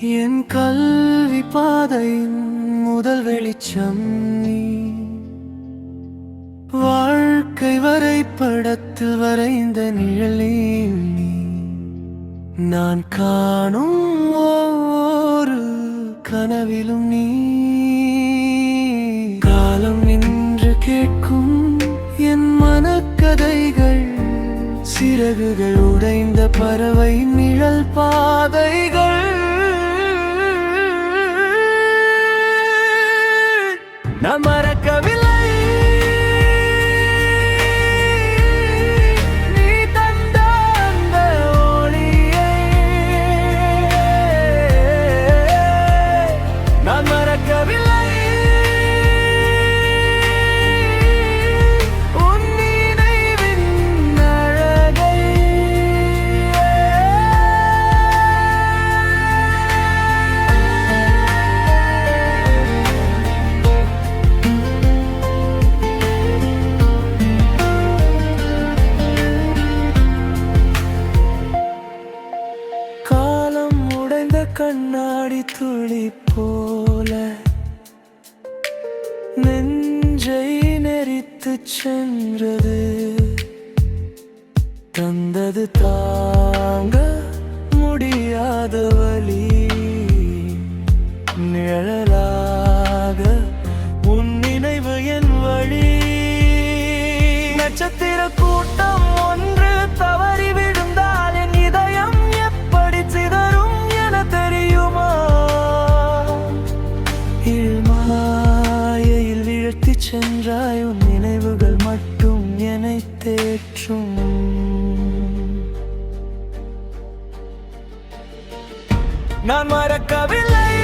என் கல்வி பாதையின் முதல் வெளிச்சம் நீ. வாழ்க்கை வரைபடத்தில் வரைந்த நிழலே நீ. நான் காணும் ஒவ்வொரு கனவிலும் நீ. காலம் நின்று கேட்கும் என் மனக்கதைகள் சிறகுகள் உடைந்த பற நான் மர கண்ணாடி துளி போல நெஞ்சை நெறித்து சென்றது. தந்தது தாங்க முடியாத வழி நிழலா சென்றாய் உன் நினைவுகள் மட்டும் என்னை தேற்றும். நான் மறக்கவில்லை.